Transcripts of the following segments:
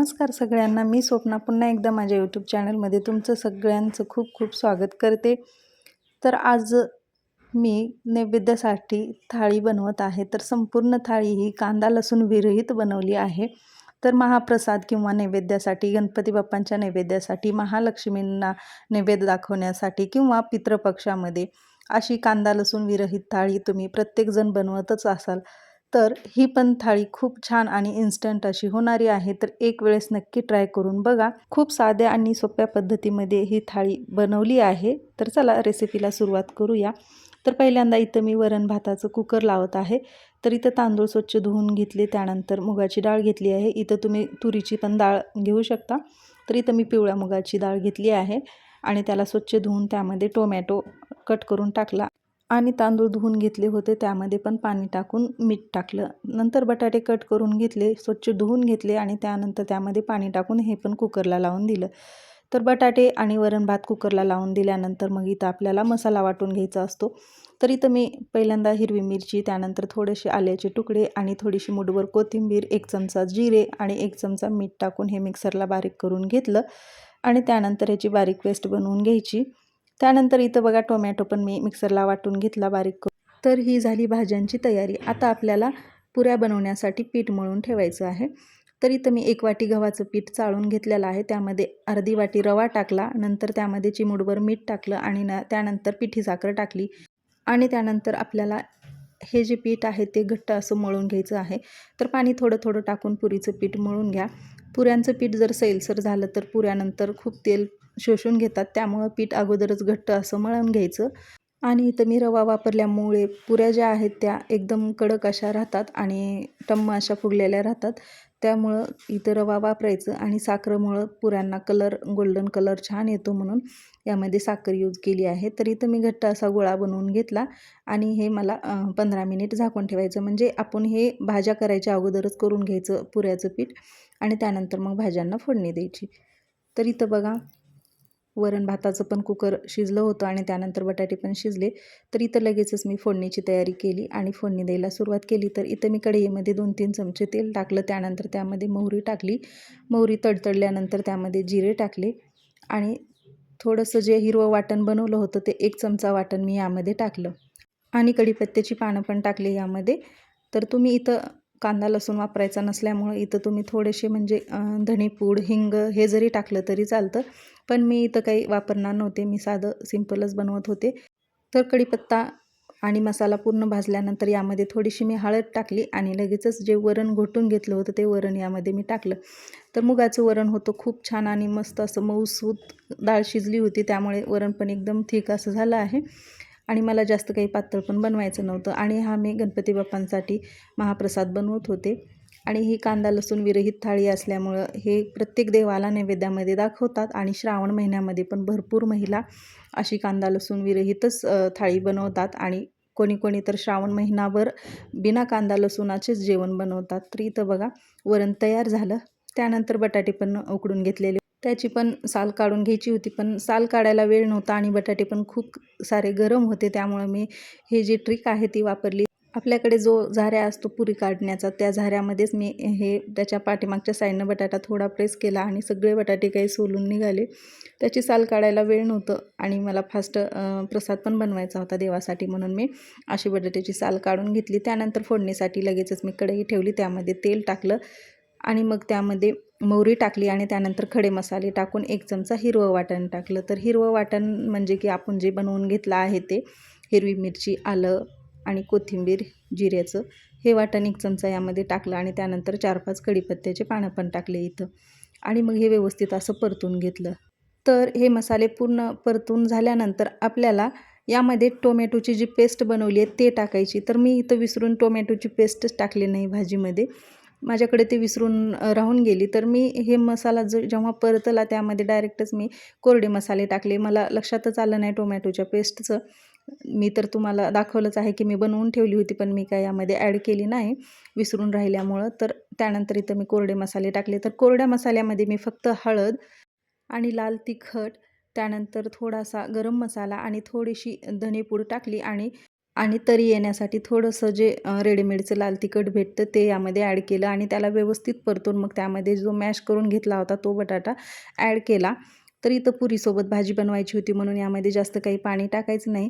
नमस्कार सगळ्यांना. मी स्वप्ना पुन्हा एकदा माझ्या यूट्यूब चॅनलमध्ये तुमचं सगळ्यांचं खूप खूप स्वागत करते. तर आज मी नैवेद्यासाठी थाळी बनवत आहे. तर संपूर्ण थाळी ही कांदा लसूण विरहित बनवली आहे. तर महाप्रसाद किंवा नैवेद्यासाठी गणपती बाप्पांच्या नैवेद्यासाठी महालक्ष्मींना नैवेद्य दाखवण्यासाठी किंवा पितृपक्षामध्ये अशी कांदा लसूण विरहित थाळी तुम्ही प्रत्येकजण बनवतच असाल. तर ही पण थाळी खूप छान आणि इन्स्टंट अशी होणारी आहे. तर एक वेळेस नक्की ट्राय करून बघा. खूप साध्या आणि सोप्या पद्धतीमध्ये ही थाळी बनवली आहे. तर चला रेसिपीला सुरुवात करूया. तर पहिल्यांदा इथं मी वरण भाताचं कुकर लावत आहे. तर इथं तांदूळ स्वच्छ धुवून घेतले. त्यानंतर मुगाची डाळ घेतली आहे. इथं तुम्ही तुरीची पण डाळ घेऊ शकता. तर इथं मी पिवळ्या मुगाची डाळ घेतली आहे. आणि त्याला स्वच्छ धुवून त्यामध्ये टोमॅटो कट करून टाकला. आणि तांदूळ धुवून घेतले होते. त्यामध्ये पण पाणी टाकून मीठ टाकलं. नंतर बटाटे कट करून घेतले स्वच्छ धुवून घेतले आणि त्यानंतर त्यामध्ये पाणी टाकून हे पण कुकरला लावून दिलं. तर बटाटे आणि वरण भात कुकरला लावून दिल्यानंतर मग इथं आपल्याला मसाला वाटून घ्यायचा असतो. तर इथं मी पहिल्यांदा हिरवी मिरची त्यानंतर थोडेसे आल्याचे तुकडे आणि थोडीशी मुठभर कोथिंबीर एक चमचा जिरे आणि एक चमचा मीठ टाकून हे मिक्सरला बारीक करून घेतलं आणि त्यानंतर याची बारीक पेस्ट बनवून घ्यायची. त्यानंतर इथं बघा टोमॅटो पण मी मिक्सरला वाटून घेतला बारीक करून. तर ही झाली भाज्यांची तयारी. आता आपल्याला पुऱ्या बनवण्यासाठी पीठ मळून ठेवायचं आहे. तर इथं मी एक वाटी गव्हाचं पीठ चाळून घेतलेलं आहे. त्यामध्ये अर्धी वाटी रवा टाकला नंतर त्यामध्ये चिमूडभर मीठ टाकलं आणि ना त्यानंतर पिठी साखर टाकली. आणि त्यानंतर आपल्याला हे जे पीठ आहे ते घट्ट असं मळून घ्यायचं आहे. तर पाणी थोडं थोडं टाकून पुरीचं पीठ मळून घ्या. पुऱ्यांचं पीठ जर सैलसर झालं तर पुऱ्यानंतर खूप तेल शोषून घेतात. त्यामुळं पीठ अगोदरच घट्ट असं मळून घ्यायचं. आणि इथं मी रवा वापरल्यामुळे पुऱ्या ज्या आहेत त्या एकदम कडक अशा राहतात आणि टम्म अशा फुगलेल्या राहतात. त्यामुळं इथं रवा वापरायचं आणि साखरेमुळं पुऱ्यांना कलर गोल्डन कलर छान येतो म्हणून यामध्ये साखर यूज केली आहे. तर इथं मी घट्ट असा गोळा बनवून घेतला आणि हे मला पंधरा मिनिट झाकून ठेवायचं. म्हणजे आपण हे भाज्या करायच्या अगोदरच करून घ्यायचं पुऱ्याचं पीठ आणि त्यानंतर मग भाज्यांना फोडणी द्यायची. तर इथं बघा वरण भाताचं पण कुकर शिजलं होतं आणि त्यानंतर बटाटे पण शिजले. तर इथं लगेचच मी फोडणीची तयारी केली आणि फोडणी द्यायला सुरुवात केली. तर इथं मी कढईमध्ये दोन तीन चमचे तेल टाकलं. त्यानंतर त्यामध्ये मोहरी टाकली. मोहरी तडतडल्यानंतर त्यामध्ये जिरे टाकले. आणि थोडंसं जे हिरवं वाटण बनवलं होतं ते एक चमचा वाटण मी यामध्ये टाकलं. आणि कढीपत्त्याची पानं पण टाकली यामध्ये. तर तुम्ही इथं कांदा लसूण वापरायचा नसल्यामुळं इथं तुम्ही थोडेसे म्हणजे धणेपूड हिंग हे जरी टाकलं तरी चालतं. पण मी इथं काही वापरणार नव्हते. मी साधं सिंपलच बनवत होते. तर कढीपत्ता आणि मसाला पूर्ण भाजल्यानंतर यामध्ये थोडीशी मी हळद टाकली आणि लगेचच जे वरण घोटून घेतलं होतं ते वरण यामध्ये मी टाकलं. तर मुगाचं वरण होतं खूप छान आणि मस्त असं मऊसूत डाळ शिजली होती. त्यामुळे वरण पण एकदम थिक असं झालं आहे. आणि मला जास्त काही पातळ पण बनवायचं नव्हतं. आणि हा मी गणपती बाप्पांसाठी महाप्रसाद बनवत होते. आणि ही कांदा लसूण विरहित थाळी असल्यामुळं हे प्रत्येक देवाला नैवेद्यामध्ये दाखवतात आणि श्रावण महिन्यामध्ये पण भरपूर महिला अशी कांदा लसूण विरहितच थाळी बनवतात. आणि कोणी कोणी तर श्रावण महिनाभर बिना कांदा लसूणाचेच जेवण बनवतात. तर इथं बघा वरण तयार झालं. त्यानंतर बटाटे पण उकडून घेतलेले त्याची पण साल काढून घ्यायची होती पण साल काढायला वेळ नव्हता आणि बटाटे पण खूप सारे गरम होते त्यामुळं मी हे जी ट्रिक आहे ती वापरली. आपल्याकडे जो झाऱ्या असतो पुरी काढण्याचा त्या झाऱ्यामध्येच मी हे त्याच्या पाठीमागच्या साईडनं बटाटा थोडा प्रेस केला आणि सगळे बटाटे काही सोलून निघाले. त्याची साल काढायला वेळ नव्हतं आणि मला फास्ट प्रसाद पण बनवायचा होता देवासाठी म्हणून मी अशी बटाट्याची साल काढून घेतली. त्यानंतर फोडणीसाठी लगेचच मी कढई ठेवली त्यामध्ये तेल टाकलं आणि मग त्यामध्ये मोहरी टाकली आणि त्यानंतर खडे मसाले टाकून एक चमचा हिरवं वाटण टाकलं. तर हिरवं वाटण म्हणजे की आपण जे बनवून घेतलं आहे ते हिरवी मिरची आलं आणि कोथिंबीर जिऱ्याचं हे वाटण एक चमचा यामध्ये टाकलं आणि त्यानंतर चार पाच कढीपत्त्याचे पानं पण टाकले इथं. आणि मग हे व्यवस्थित असं परतून घेतलं. तर हे मसाले पूर्ण परतून झाल्यानंतर आपल्याला यामध्ये टोमॅटोची जी पेस्ट बनवली आहे ते टाकायची. तर मी इथं विसरून टोमॅटोची पेस्टच टाकली नाही भाजीमध्ये. माझ्याकडे ते विसरून राहून गेली. तर मी हे मसाला ज जेव्हा परतला त्यामध्ये डायरेक्टच मी कोरडे मसाले टाकले. मला लक्षातच आलं नाही टोमॅटोच्या पेस्टचं. मी तर तुम्हाला दाखवलंच आहे की मी बनवून ठेवली होती पण मी काय यामध्ये ॲड केली नाही विसरून राहिल्यामुळं. तर त्यानंतर इथं मी कोरडे मसाले टाकले. तर कोरड्या मसाल्यामध्ये मी फक्त हळद आणि लाल तिखट त्यानंतर थोडासा गरम मसाला आणि थोडीशी धनेपूड टाकली आणि आणि तरी येण्यासाठी थोडंसं जे रेडीमेडचं लाल तिखट भेटतं ते यामध्ये ॲड केलं आणि त्याला व्यवस्थित परतून मग त्यामध्ये जो मॅश करून घेतला होता तो बटाटा ॲड केला. तर इथं पुरीसोबत भाजी बनवायची होती म्हणून यामध्ये जास्त काही पाणी टाकायचं नाही.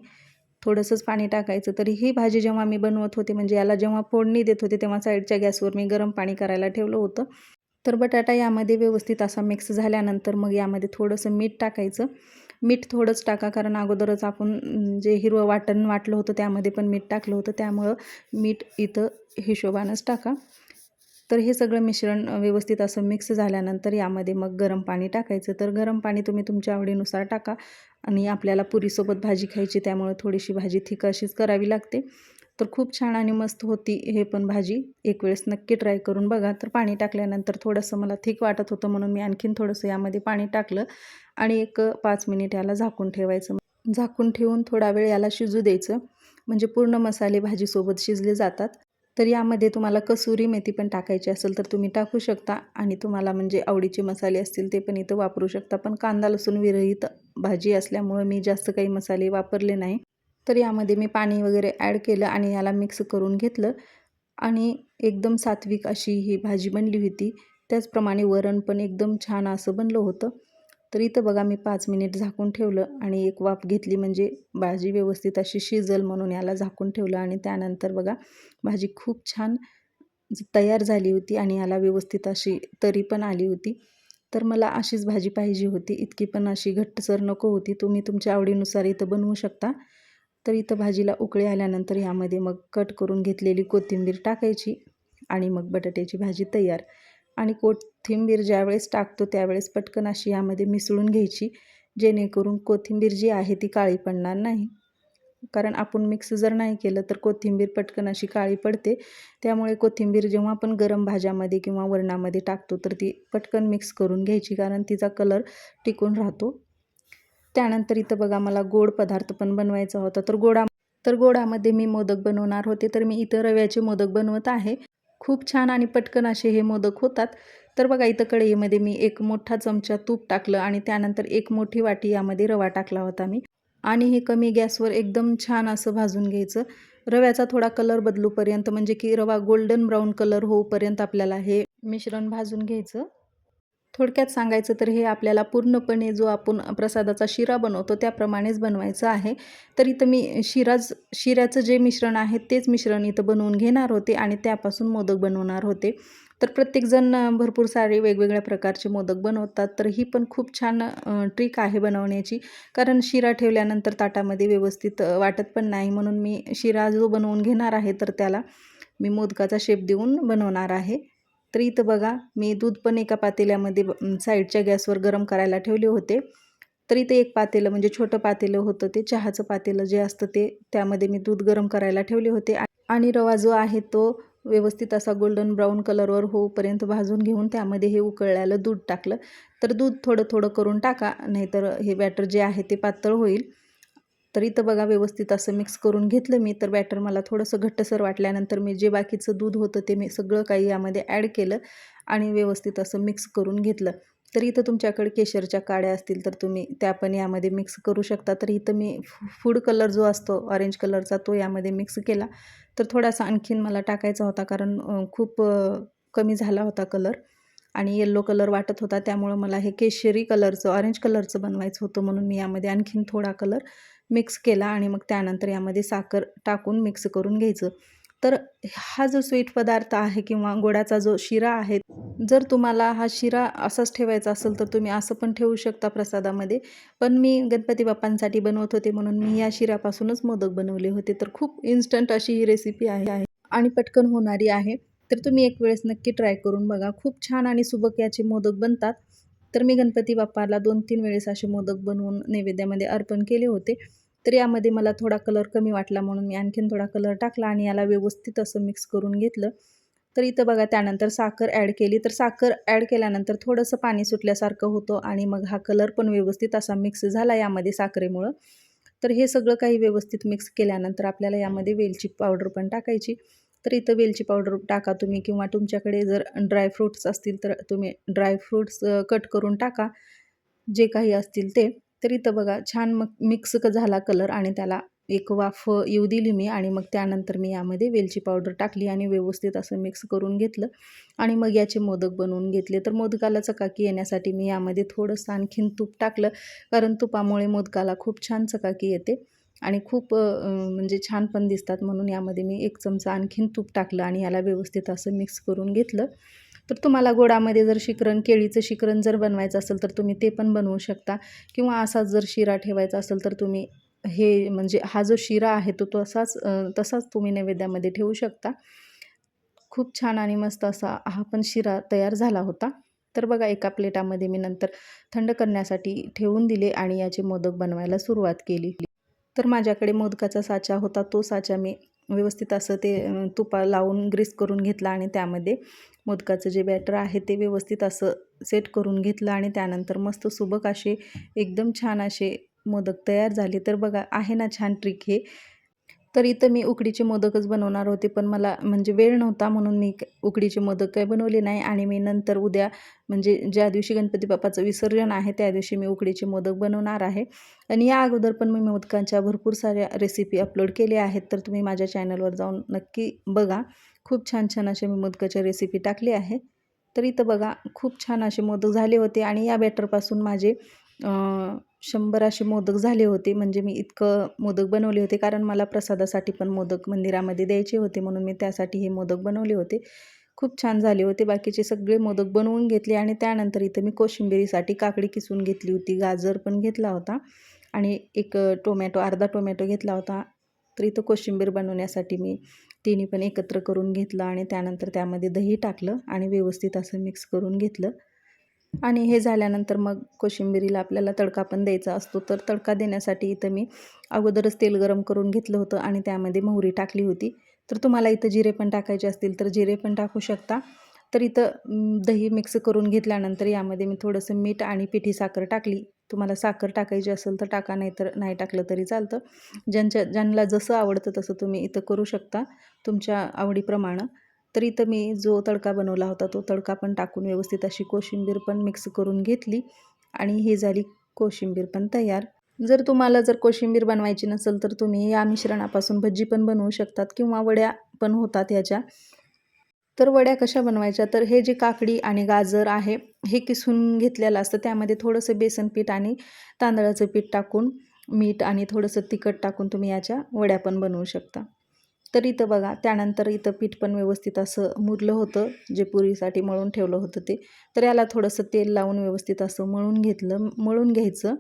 थोडंसंच पाणी टाकायचं. तरी ही भाजी जेव्हा मी बनवत होते म्हणजे याला जेव्हा फोडणी देत होते तेव्हा साईडच्या गॅसवर मी गरम पाणी करायला ठेवलं होतं. तर बटाटा यामध्ये व्यवस्थित असा मिक्स झाल्यानंतर मग यामध्ये थोडंसं मीठ टाकायचं. मीठ थोडंच टाका कारण अगोदरच आपण जे हिरवं वाटण वाटलं होतं त्यामध्ये पण मीठ टाकलं होतं. त्यामुळं मीठ इथं हिशोबानंच टाका. तर हे सगळं मिश्रण व्यवस्थित असं मिक्स झाल्यानंतर यामध्ये मग गरम पाणी टाकायचं. तर गरम पाणी तुम्ही तुमच्या आवडीनुसार टाका. आणि आपल्याला पुरीसोबत भाजी खायची त्यामुळे थोडीशी भाजी थिक अशीच करावी लागते. तर खूप छान आणि मस्त होती हे पण भाजी. एक वेळेस नक्की ट्राय करून बघा. तर पाणी टाकल्यानंतर थोडंसं मला थिक वाटत होतं म्हणून मी आणखीन थोडंसं यामध्ये पाणी टाकलं. आणि एक पाच मिनिट याला झाकून ठेवायचं. झाकून ठेवून थोडा वेळ याला शिजू द्यायचं. म्हणजे पूर्ण मसाले भाजीसोबत शिजले जातात. तर यामध्ये तुम्हाला कसुरी मेथी पण टाकायची असेल तर तुम्ही टाकू शकता. आणि तुम्हाला म्हणजे आवडीचे मसाले असतील ते पण इथं वापरू शकता. पण कांदा लसूण विरहित भाजी असल्यामुळं मी जास्त काही मसाले वापरले नाही. तर यामध्ये मी पाणी वगैरे ॲड केलं आणि याला मिक्स करून घेतलं. आणि एकदम सात्विक अशी ही भाजी बनली होती. त्याचप्रमाणे वरण पण एकदम छान असं बनलं होतं. तर इथं बघा मी पाच मिनिट झाकून ठेवलं आणि एक वाफ घेतली म्हणजे भाजी व्यवस्थित अशी शिजल म्हणून याला झाकून ठेवलं. आणि त्यानंतर बघा भाजी खूप छान तयार झाली होती आणि याला व्यवस्थित अशी तरी पण आली होती. तर मला अशीच भाजी पाहिजे होती. इतकी पण अशी घट्टसर नको होती. तुम्ही तुमच्या आवडीनुसार इथं बनवू शकता. तर इथं भाजीला उकळी आल्यानंतर यामध्ये मग कट करून घेतलेली कोथिंबीर टाकायची आणि मग बटाट्याची भाजी तयार. आणि कोथिंबीर ज्यावेळेस टाकतो त्यावेळेस पटकन अशी यामध्ये मिसळून घ्यायची जेणेकरून कोथिंबीर जी आहे ती काळी पडणार नाही. कारण आपण मिक्स जर नाही केलं तर कोथिंबीर पटकन अशी काळी पडते. त्यामुळे कोथिंबीर जेव्हा आपण गरम भाज्यामध्ये किंवा वरणामध्ये टाकतो तर ती पटकन मिक्स करून घ्यायची कारण तिचा कलर टिकून राहतो. त्यानंतर इथं बघा मला गोड पदार्थ पण बनवायचा होता. तर गोडा तर गोडामध्ये मी मोदक बनवणार होते. तर मी इथं रव्याचे मोदक बनवत आहे. खूप छान आणि पटकन असे हे मोदक होतात. तर बघा इथं कढईमध्ये मी एक मोठा चमचा तूप टाकलं आणि त्यानंतर एक मोठी वाटी यामध्ये रवा टाकला होता मी. आणि हे कमी गॅसवर एकदम छान असं भाजून घ्यायचं. रव्याचा थोडा कलर बदलूपर्यंत म्हणजे की रवा गोल्डन ब्राऊन कलर होऊपर्यंत आपल्याला हे मिश्रण भाजून घ्यायचं. थोडक्यात सांगायचं तर हे आपल्याला पूर्णपणे जो आपण प्रसादाचा शिरा बनवतो त्याप्रमाणेच बनवायचं आहे. तर इथं मी शिराज शिऱ्याचं जे मिश्रण आहे तेच मिश्रण इथं बनवून घेणार होते आणि त्यापासून मोदक बनवणार होते. तर प्रत्येकजण भरपूर सारे वेगवेगळ्या प्रकारचे मोदक बनवतात. तर ही पण खूप छान ट्रिक आहे बनवण्याची. कारण शिरा ठेवल्यानंतर ताटामध्ये व्यवस्थित वाटत पण नाही. म्हणून मी शिरा जो बनवून घेणार आहे तर त्याला मी मोदकाचा शेप देऊन बनवणार आहे. तर इथं बघा मी दूध पण एका पातेल्यामध्ये साईडच्या गॅसवर गरम करायला ठेवले होते. तर इथे एक पातेलं म्हणजे छोटं पातेलं होतं ते चहाचं पातेलं जे असतं ते त्यामध्ये मी दूध गरम करायला ठेवले होते. आणि रवा जो आहे तो व्यवस्थित असा गोल्डन ब्राऊन कलरवर होऊपर्यंत भाजून घेऊन त्यामध्ये हे उकळल्यालं दूध टाकलं. तर दूध थोडं थोडं करून टाका नाहीतर हे बॅटर जे आहे ते पातळ होईल. तर इथं बघा व्यवस्थित असं मिक्स करून घेतलं मी. तर बॅटर मला थोडंसं घट्टसर वाटल्यानंतर मी जे बाकीचं दूध होतं ते मी सगळं काही यामध्ये ॲड केलं आणि व्यवस्थित असं मिक्स करून घेतलं. तर इथं तुमच्याकडे केशरच्या काड्या असतील तर तुम्ही त्या पण यामध्ये मिक्स करू शकता. तर इथं मी फूड कलर जो असतो ऑरेंज कलरचा तो यामध्ये मिक्स केला. तर थोडासा आणखीन मला टाकायचा होता कारण खूप कमी झाला होता कलर आणि येल्लो कलर वाटत होता. त्यामुळं मला हे केशरी कलरचं ऑरेंज कलरचं बनवायचं होतं म्हणून मी यामध्ये आणखीन थोडा कलर मिक्स केला आणि मग त्यानंतर यामध्ये साखर टाकून मिक्स करून घ्यायचं. तर हा जो स्वीट पदार्थ आहे किंवा गोडाचा जो शिरा आहे जर तुम्हाला हा शिरा असाच ठेवायचा असेल तर तुम्ही असं पण ठेवू शकता प्रसादामध्ये. पण मी गणपती बाप्पांसाठी बनवत होते म्हणून मी या शिऱ्यापासूनच मोदक बनवले होते. तर खूप इन्स्टंट अशी ही रेसिपी आहे. आणि पटकन होणारी आहे. तर तुम्ही एक वेळेस नक्की ट्राय करून बघा. खूप छान आणि सुबक याचे मोदक बनतात. तर मी गणपती बाप्पाला दोन तीन वेळेस असे मोदक बनवून नैवेद्यामध्ये अर्पण केले होते. तर यामध्ये मला थोडा कलर कमी वाटला म्हणून मी आणखीन थोडा कलर टाकला आणि याला व्यवस्थित असं मिक्स करून घेतलं. तर इथं बघा त्यानंतर साखर ॲड केली. तर साखर ॲड केल्यानंतर थोडंसं पाणी सुटल्यासारखं होतं आणि मग हा कलर पण व्यवस्थित असा मिक्स झाला यामध्ये साखरेमुळं. तर हे सगळं काही व्यवस्थित मिक्स केल्यानंतर आपल्याला यामध्ये वेलची पावडर पण टाकायची. तर इथं वेलची पावडर टाका तुम्ही किंवा तुमच्याकडे जर ड्रायफ्रूट्स असतील तर तुम्ही ड्रायफ्रूट्स कट करून टाका. जे काही असतील ते. तर इथं बघा छान मग मिक्स झाला कलर आणि त्याला एक वाफ येऊ दिली मी आणि मग त्यानंतर मी यामध्ये वेलची पावडर टाकली आणि व्यवस्थित असं मिक्स करून घेतलं. आणि मग याचे मोदक बनवून घेतले. तर मोदकाला चकाकी येण्यासाठी मी यामध्ये थोडंसं आणखीन तूप टाकलं. कारण तुपामुळे मोदकाला खूप छान चकाकी येते. आणि खूप म्हणजे छान पण दिसतात. म्हणून यामध्ये मी एक चमचा आणखीन तूप टाकलं आणि याला व्यवस्थित असं मिक्स करून घेतलं. तर तुम्हाला गोडामध्ये जर शिकरण केळीचं शिकरण जर बनवायचं असेल तर तुम्ही ते पण बनवू शकता. किंवा असाच जर शिरा ठेवायचा असेल तर तुम्ही हे म्हणजे हा जो शिरा आहे तो तसाच तसाच तुम्ही नैवेद्यामध्ये ठेवू शकता. खूप छान आणि मस्त असा हा पण शिरा तयार झाला होता. तर बघा एका प्लेटामध्ये मी नंतर थंड करण्यासाठी ठेवून दिले आणि याचे मोदक बनवायला सुरुवात केली. तर माझ्याकडे मोदकाचा साचा होता. तो साचा मी व्यवस्थित असं ते तुपा लावून ग्रीस करून घेतला आणि त्यामध्ये मोदकाचं जे बॅटर आहे ते व्यवस्थित असं सेट करून घेतलं आणि त्यानंतर मस्त सुबक असे एकदम छान असे मोदक तयार झाले. तर बघा आहे ना छान ट्रिक हे. तर इथं मी उकडीचे मोदकच बनवणार होते पण मला म्हणजे वेळ नव्हता म्हणून मी उकडीचे मोदक काही बनवले नाही. आणि मी नंतर उद्या म्हणजे ज्या दिवशी गणपती बाप्पाचं विसर्जन आहे त्या दिवशी मी उकडीचे मोदक बनवणार आहे. आणि या अगोदर पण मी मोदकांच्या भरपूर साऱ्या रेसिपी अपलोड केल्या आहेत तर तुम्ही माझ्या चॅनलवर जाऊन नक्की बघा. खूप छान छान असे मी मोदकाच्या रेसिपी टाकली आहे. तर इथं बघा खूप छान असे मोदक झाले होते. आणि या बॅटरपासून माझे शंभर असे मोदक झाले होते. म्हणजे मी इतकं मोदक बनवले होते. कारण मला प्रसादासाठी पण मोदक मंदिरामध्ये द्यायचे होते. म्हणून मी त्यासाठी हे मोदक बनवले होते. खूप छान झाले होते. बाकीचे सगळे मोदक बनवून घेतले आणि त्यानंतर इथं मी कोशिंबिरीसाठी काकडी किसून घेतली होती. गाजर पण घेतला होता. आणि एक टोमॅटो अर्धा टोमॅटो घेतला होता. तर इथं कोशिंबीर बनवण्यासाठी मी तिन्ही पण एकत्र करून घेतलं आणि त्यानंतर त्यामध्ये दही टाकलं आणि व्यवस्थित असं मिक्स करून घेतलं. आणि हे झाल्यानंतर मग कोशिंबिरीला आपल्याला तडका पण द्यायचा असतो. तर तडका देण्यासाठी इथं मी अगोदरच तेल गरम करून घेतलं होतं आणि त्यामध्ये मोहरी टाकली होती. तर तुम्हाला इथं जिरे पण टाकायचे असतील तर जिरे पण टाकू शकता. तर इथं दही मिक्स करून घेतल्यानंतर यामध्ये मी थोडंसं मीठ आणि पिठी साखर टाकली. तुम्हाला साखर टाकायची असेल तर टाका नाही तर नाही टाकलं तरी चालतं. ज्यांच्या ज्यांना जसं आवडतं तसं तुम्ही इथं करू शकता तुमच्या आवडीप्रमाणे. तर इथं मी जो तडका बनवला होता तो तडका पण टाकून व्यवस्थित अशी कोशिंबीर पण मिक्स करून घेतली आणि ही झाली कोशिंबीर पण तयार. जर तुम्हाला जर कोशिंबीर बनवायची नसेल तर तुम्ही या मिश्रणापासून भजी पण बनवू शकतात किंवा वड्या पण होतात ह्याच्या. तर वड्या कशा बनवायच्या? तर हे जे काकडी आणि गाजर आहे हे किसून घेतलेलं असतं. त्यामध्ये थोडंसं बेसन पीठ आणि तांदळाचं पीठ टाकून मीठ आणि थोडंसं तिखट टाकून तुम्ही याच्या वड्या पण बनवू शकता. तर इथं बघा त्यानंतर इथं पीठ पण व्यवस्थित असं मुरलं होतं जे पुरीसाठी मळून ठेवलं होतं ते. तर याला थोडंसं तेल लावून व्यवस्थित असं मळून घेतलं मळून घ्यायचं.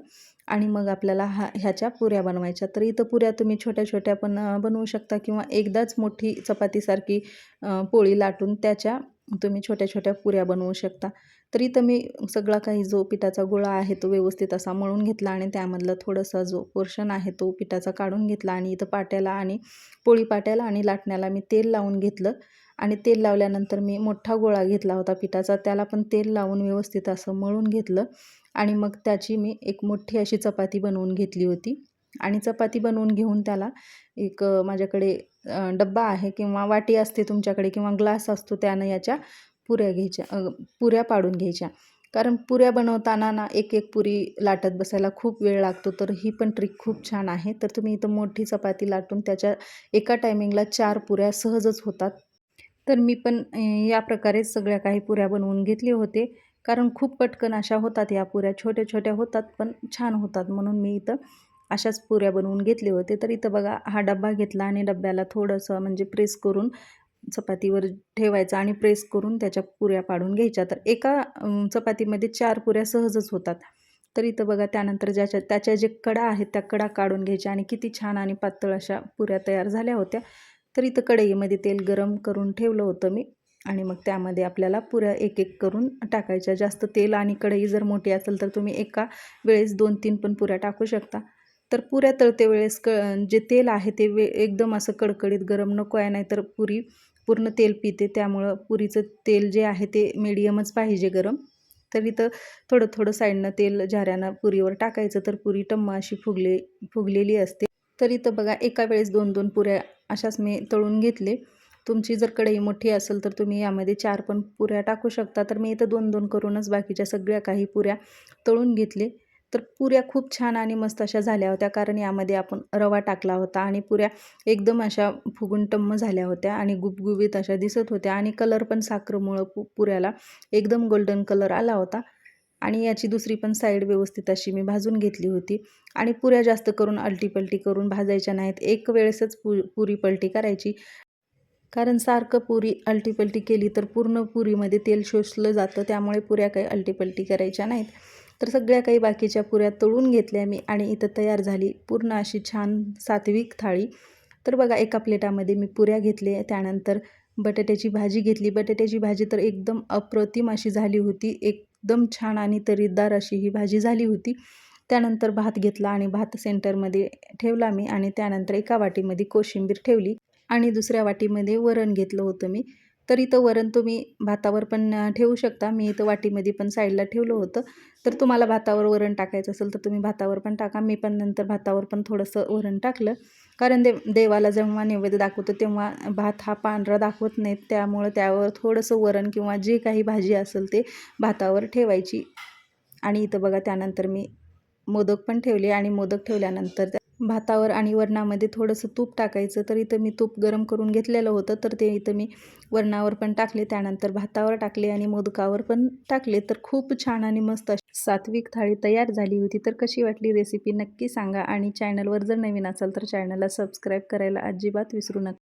आणि मग आपल्याला हा ह्याच्या पुऱ्या बनवायच्या. तर इथं पुऱ्या तुम्ही छोट्या छोट्या पण बनवू शकता किंवा एकदाच मोठी चपातीसारखी पोळी लाटून त्याच्या तुम्ही छोट्या छोट्या पुऱ्या बनवू शकता. तर इथं मी सगळा काही जो पिठाचा गोळा आहे तो व्यवस्थित असा मळून घेतला आणि त्यामधला थोडासा जो पोर्शन आहे तो पिठाचा काढून घेतला आणि इथं पाट्याला आणि पोळी पाट्याला आणि लाटण्याला मी तेल लावून घेतलं. आणि तेल लावल्यानंतर मी मोठा गोळा घेतला होता पिठाचा त्याला पण तेल लावून व्यवस्थित असं मळून घेतलं. आणि मग त्याची मी एक मोठी अशी चपाती बनवून घेतली होती. आणि चपाती बनवून घेऊन त्याला एक माझ्याकडे डब्बा आहे किंवा वाटी असते तुमच्याकडे किंवा ग्लास असतो त्यानं याच्या पुऱ्या घ्यायच्या पुऱ्या पाडून घ्यायच्या. कारण पुऱ्या बनवताना ना एक एक पुरी लाटत बसायला खूप वेळ लागतो तर ही पण ट्रिक खूप छान आहे. तर तुम्ही इथं मोठी चपाती लाटून त्याच्या एका टायमिंगला चार पुऱ्या सहजच होतात. तर मी पण या प्रकारे सगळ्या काही पुऱ्या बनवून घेतले होते. कारण खूप पटकन अशा होतात या पुऱ्या छोट्या छोट्या होतात पण छान होतात म्हणून मी इथं अशाच पुऱ्या बनवून घेतले होते. तर इथं बघा हा डब्बा घेतला आणि डब्याला थोडंसं म्हणजे प्रेस करून चपातीवर ठेवायचा आणि प्रेस करून त्याच्या पुऱ्या पाडून घ्यायच्या. तर एका चपातीमध्ये चार पुऱ्या सहजच होतात. तर इथं बघा त्यानंतर ज्याच्या त्याच्या जे कडा आहेत त्या कडा काढून घ्यायच्या आणि किती छान आणि पातळ अशा पुऱ्या तयार झाल्या होत्या. तर इथं कढईमध्ये तेल गरम करून ठेवलं होतं मी आणि मग त्यामध्ये आपल्याला पुऱ्या एक एक करून टाकायच्या. जास्त तेल आणि कढई जर मोठी असेल तर तुम्ही एका वेळेस दोन तीन पण पुऱ्या टाकू शकता. तर पुऱ्या तळते वेळेस क जे तेल आहे ते वे एकदम असं कडकडीत गरम नको आहे नाही तर पुरी पूर्ण तेल पिते त्यामुळं पुरीचं तेल जे आहे ते मिडियमच पाहिजे गरम. तर इथं थोडं थोडं साईडनं तेल झाऱ्यानं पुरीवर टाकायचं तर पुरी टम्मा अशी फुगले फुगलेली असते. तर इथं बघा एका वेळेस दोन दोन पुऱ्या अशाच मी तळून घेतले. तुमची जर कढई मोठी असेल तर तुम्ही यामध्ये चार पण पुऱ्या टाकू शकता. तर मी इथं दोन दोन करूनच बाकीच्या सगळ्या काही पुऱ्या तळून घेतले. तर पुऱ्या खूप छान आणि मस्त अशा झाल्या होत्या. कारण यामध्ये आपण रवा टाकला होता आणि पुऱ्या एकदम अशा फुगून टम्म झाल्या होत्या आणि गुबगुबीत अशा दिसत होत्या आणि कलर पण साखरमुळं पु पुऱ्याला एकदम गोल्डन कलर आला होता. आणि याची दुसरी पण साईड व्यवस्थित अशी मी भाजून घेतली होती. आणि पुऱ्या जास्त करून अलटीपलटी करून भाजायच्या नाहीत. एक वेळेसच पु पुरी पलटी करायची. कारण सारखं पुरी अलटीपलटी केली तर पूर्ण पुरीमध्ये तेल शोषलं जातं. त्यामुळे पुऱ्या काही अलटीपलटी करायच्या नाहीत. तर सगळ्या काही बाकीच्या पुऱ्या तळून घेतल्या मी आणि इथं तयार झाली पूर्ण अशी छान सात्विक थाळी. तर बघा एका प्लेटामध्ये मी पुऱ्या घेतल्या. त्यानंतर बटाट्याची भाजी घेतली. बटाट्याची भाजी तर एकदम अप्रतिम अशी झाली होती. एकदम छान आणि तरीदार अशी ही भाजी झाली होती. त्यानंतर भात घेतला आणि भात सेंटरमध्ये ठेवला मी आणि त्यानंतर एका वाटीमध्ये कोशिंबीर ठेवली आणि दुसऱ्या वाटीमध्ये वरण घेतलं होतं मी. तर इथं वरण तुम्ही भातावर पण ठेवू शकता. मी इथं वाटीमध्ये पण साईडला ठेवलं होतं. तर तुम्हाला भातावर वरण टाकायचं असेल तर तुम्ही भातावर पण टाका. मी पण नंतर भातावर पण थोडंसं वरण टाकलं. कारण देव देवाला जेव्हा नैवेद्य दाखवतो तेव्हा भात हा पांढरा दाखवत नाहीत. त्यामुळं त्यावर थोडंसं वरण किंवा जे काही भाजी असेल ते भातावर ठेवायची. आणि इथं बघा त्यानंतर मी मोदक पण ठेवले. आणि मोदक ठेवल्यानंतर त्या भातावर आणि वरणामध्ये थोडंसं तूप टाकायचं. तर इथं मी तूप गरम करून घेतलेलं होतं तर ते इथं मी वरणावर पण टाकले. त्यानंतर भातावर टाकले आणि मोदकावर पण टाकले. तर खूप छान आणि मस्त सात्विक थाळी तयार झाली होती. तर कशी वाटली रेसिपी नक्की सांगा. आणि चॅनलवर जर नवीन असाल तर चॅनलला सबस्क्राईब करायला अजिबात विसरू नका.